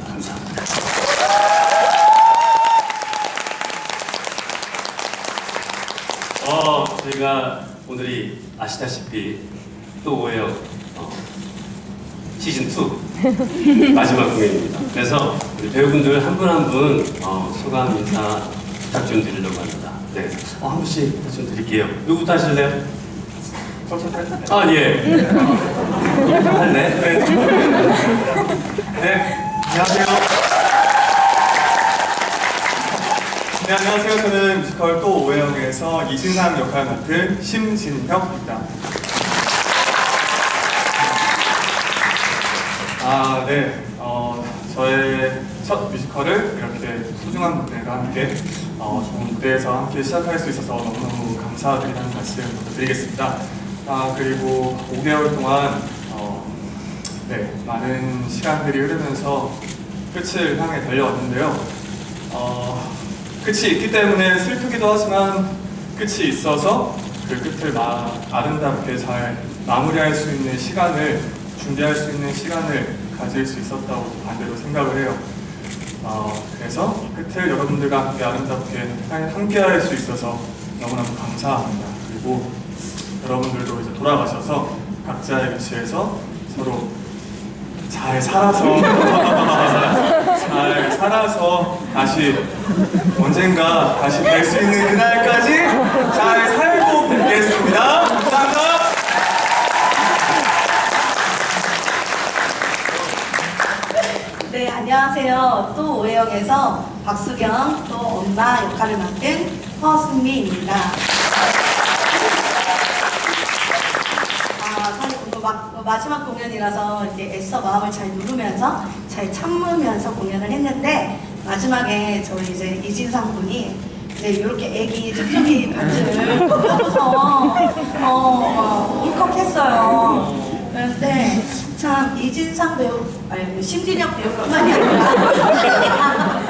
한번 드리겠습니다. 감사합니다. 어, 저희가 오늘이 아시다시피 또 오해요 어, 시즌 2 마지막 공연입니다. 그래서 우리 배우분들 한 분 한분 어, 소감 인사 부탁 좀 드리려고 합니다. 네, 어, 한 분씩 부탁 좀 드릴게요. 누구부터 하실래요? 아 예. 할래? 네. 네 안녕하세요 네 안녕하세요 저는 뮤지컬 또 오해영에서 이진상 역할을 맡은 심진혁입니다 아, 네. 어, 저의 첫 뮤지컬을 이렇게 소중한 분들과 함께 어, 좋은 무대에서 함께 시작할 수 있어서 너무너무 감사드리다는 말씀 드리겠습니다. 아, 그리고 5개월 동안 어, 네, 많은 시간들이 흐르면서 끝을 향해 달려왔는데요. 어, 끝이 있기 때문에 슬프기도 하지만 끝이 있어서 그 끝을 마, 아름답게 잘 마무리할 수 있는 시간을 준비할 수 있는 시간을 가질 수 있었다고 반대로 생각을 해요. 어, 그래서 이 끝을 여러분들과 함께 아름답게 함께 할 수 있어서 너무너무 감사합니다. 그리고 여러분들도 이제 돌아가셔서 각자의 위치에서 서로 잘 살아서 잘 살아서 다시 언젠가 다시 뵐 수 있는 그날까지 잘 살고 뵙겠습니다. 감사합니다. 네 안녕하세요 또 오해영에서 박수경 또 엄마 역할을 맡은 허승미입니다 아 사실 또 막, 마지막 공연이라서 이제 애써 마음을 잘 누르면서 잘 참으면서 공연을 했는데 마지막에 저희 이제 이진상 군이 이제 이렇게 애기 촉촉이 반지를 하고서 어, 어, 울컥했어요. 그런데 참 이진상 배우, 아니 심진혁 배우뿐만이 아니라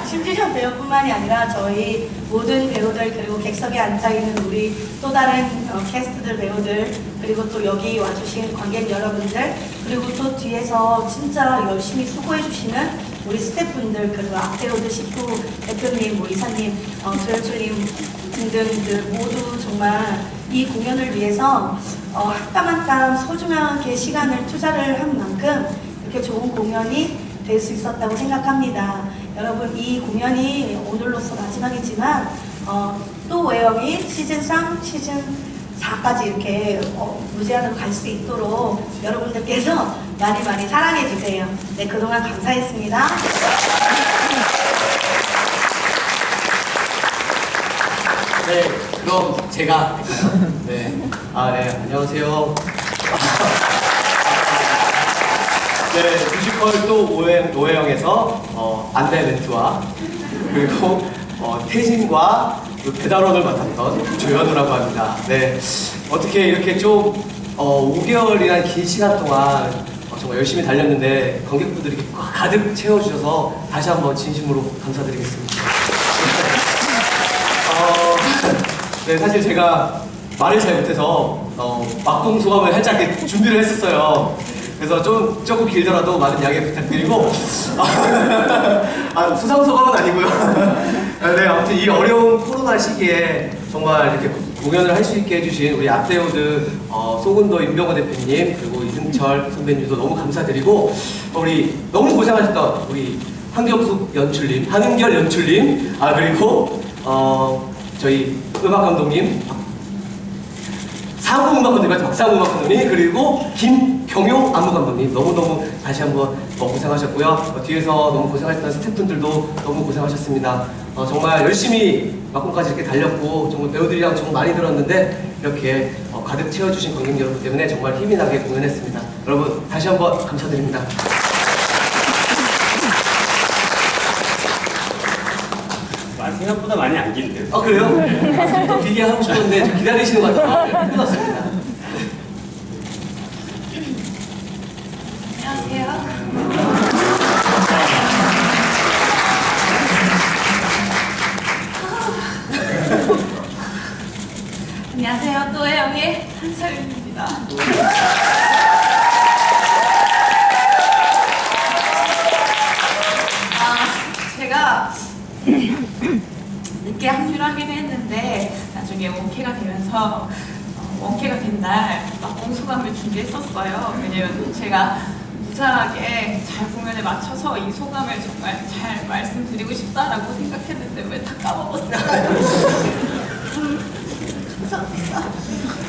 심진혁 배우뿐만이 아니라 저희 모든 배우들 그리고 객석에 앉아 있는 우리 또 다른 어, 캐스트들 배우들 그리고 또 여기 와주신 관객 여러분들 그리고 또 뒤에서 진짜 열심히 수고해 주시는 우리 스태프분들 그리고 앞배우들 식구 대표님 뭐 이사님 어, 조연출님 등등들 모두 정말 이 공연을 위해서 어, 한땀 한땀 소중하게 시간을 투자를 한 만큼 이렇게 좋은 공연이 될 수 있었다고 생각합니다. 여러분 이 공연이 오늘로서 마지막이지만 어, 또 외영이 시즌 3, 시즌 4까지 이렇게 어, 무제한으로 갈 수 있도록 여러분들께서 많이 많이 사랑해 주세요. 네 그동안 감사했습니다. 네, 그럼 제가? 네. 아, 네, 안녕하세요. 네, 뮤지컬 또 오해, 노혜영에서 어, 안대 멘트와 그리고 어, 태진과 그 배달원을 맡았던 조현우라고 합니다. 네, 어떻게 이렇게 좀 어, 5개월이란 긴 시간 동안 어, 정말 열심히 달렸는데 관객분들이 이렇게 꽉 가득 채워주셔서 다시 한번 진심으로 감사드리겠습니다. 어, 네, 사실 제가 말을 잘 못해서 어, 막공 소감을 살짝 준비를 했었어요. 그래서 좀 조금 길더라도 많은 양해 부탁드리고 아, 수상 소감은 아니고요. 네, 아무튼 이 어려운 코로나 시기에 정말 이렇게 공연을 할 수 있게 해주신 우리 앞대우드 어, 소근도 임병호 대표님 그리고 이승철 선배님도 너무 감사드리고 우리 너무 고생하셨던 우리 한경숙 연출님, 한은결 연출님, 아 그리고 어, 저희 음악 감독님 상우 음악 감독님, 박상우 음악 감독님, 그리고 김경용 안무 감독님 너무너무 다시 한번 어, 고생하셨고요. 어, 뒤에서 너무 고생하셨던 스태프분들도 너무 고생하셨습니다. 어, 정말 열심히 막공까지 이렇게 달렸고 정말 배우들이랑 정말 많이 들었는데 이렇게 어, 가득 채워주신 관객 여러분 때문에 정말 힘이 나게 공연했습니다. 여러분 다시 한번 감사드립니다. 아, 생각보다 많이 안 긴데요. 아 그래요? 아, 좀 길게 하고 싶었는데 좀 기다리시는 것 같아서 끊었습니다. 안녕하세요. 안녕하세요. 또혜영의 한설입니다. 아, 제가 늦게 합류를 하긴 했는데 나중에 원캐가 되면서 어, 원캐가 된 날 막 공소감을 준비했었어요. 왜냐면 제가 무사하게 잘 공연에 맞춰서 이 소감을 정말 잘 말씀드리고 싶다라고 생각했는데 왜 다 까먹었어요. 감사합니다.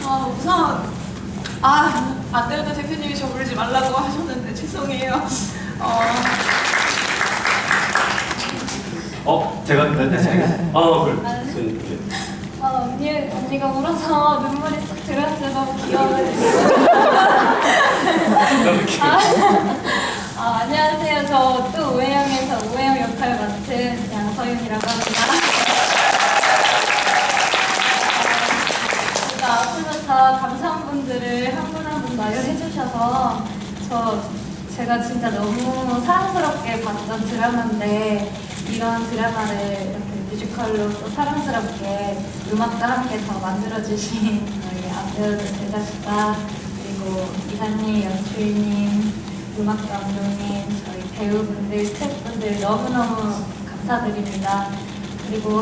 아, 우선 아, 안되는 대표님이 저 부르지 말라고 하셨는데 죄송해요. 어, 어, 제가 네, 제가 어, 그래. 손, 네. 아, 언니, 언니가 울어서 눈물이 쏙 들어왔어요. 너무 귀여워가지고. 이렇게. 아, 아, 안녕하세요. 저 또 우혜영에서 우혜영 역할을 맡은 양서윤이라고 합니다. 아, 제가 앞으로서 감사한 분들을 한 분 한 분 나열해 주셔서 저 제가 진짜 너무 사랑스럽게 봤던 드라마인데 이런 드라마를 이렇게 뮤지컬로 또 사랑스럽게 음악과 함께 더 만들어주신 저희 앞배우들 제작자 그리고 이사님, 연출님, 음악 감독님, 저희 배우분들, 스태프분들 너무너무 감사드립니다. 그리고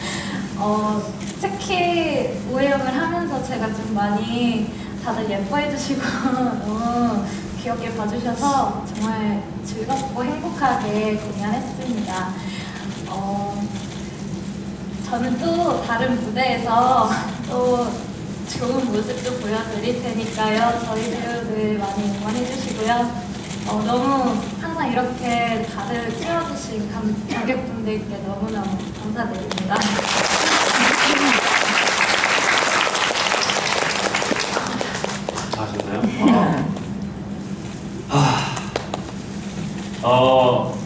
어, 특히 우혜영을 하면서 제가 좀 많이 다들 예뻐해 주시고 너무 귀엽게 봐주셔서 정말 즐겁고 행복하게 공연했습니다. 어, 저는 또 다른 무대에서 또 좋은 모습도 보여드릴 테니까요. 저희 배우들 많이 응원해 주시고요. 어, 너무 항상 이렇게 다들 채워주신 감- 관객분들께 너무너무 감사드립니다. 하셨나요? 아. 아. 어,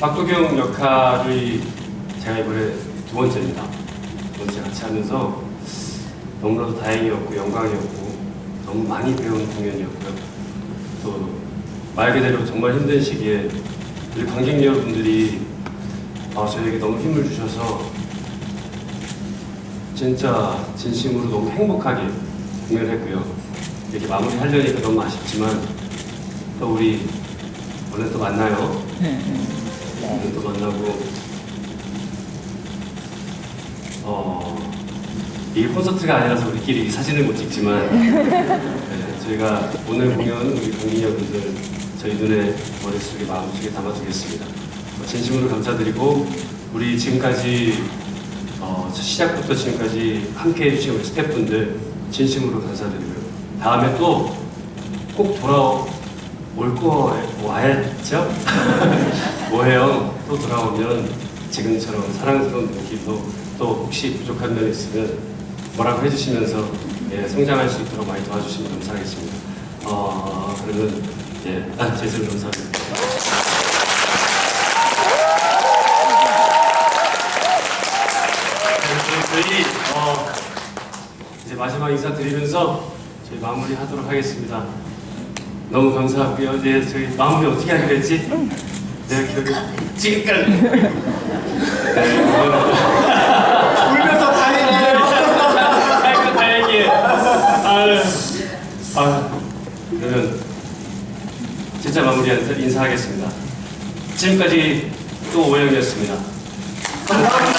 박도경 역할이 제가 이번에 두 번째입니다. 두 번째 같이 하면서 너무나도 다행이었고 영광이었고 너무 많이 배운 공연이었고요. 또 말 그대로 정말 힘든 시기에 우리 관객 여러분들이 아, 저에게 너무 힘을 주셔서 진짜 진심으로 너무 행복하게 공연했고요. 이렇게 마무리 하려니까 너무 아쉽지만 또 우리 오늘 또 만나요. 오늘 또 만나고 어 이게 콘서트가 아니라서 우리끼리 사진을 못 찍지만 네, 저희가 오늘 공연 우리 공인여분들 저희 눈에 머릿속에 마음속에 담아두겠습니다. 어, 진심으로 감사드리고 우리 지금까지 어, 시작부터 지금까지 함께 해주신 우리 스태프분들 진심으로 감사드리고요. 다음에 또 꼭 돌아 올 거와야죠? 뭐해요? 또 돌아오면 지금처럼 사랑스러운 느낌도 또 혹시 부족한 면 있으면 뭐라고 해주시면서 예, 성장할 수 있도록 많이 도와주시면 감사하겠습니다. 어, 그러면 예, 아, 제수를 감사합니다. 저희 어, 이제 마지막 인사드리면서 저희 마무리하도록 하겠습니다. 너무 감사하고요. 네, 저희 마무리 어떻게 하기로 했지? 내가 기억이 지금까지. 네, 울면서 다행이에요. 아이고 다행이에요. 아유, 아, 그러면 진짜 마무리 인사하겠습니다. 지금까지 또 오영이었습니다. 감사합니다.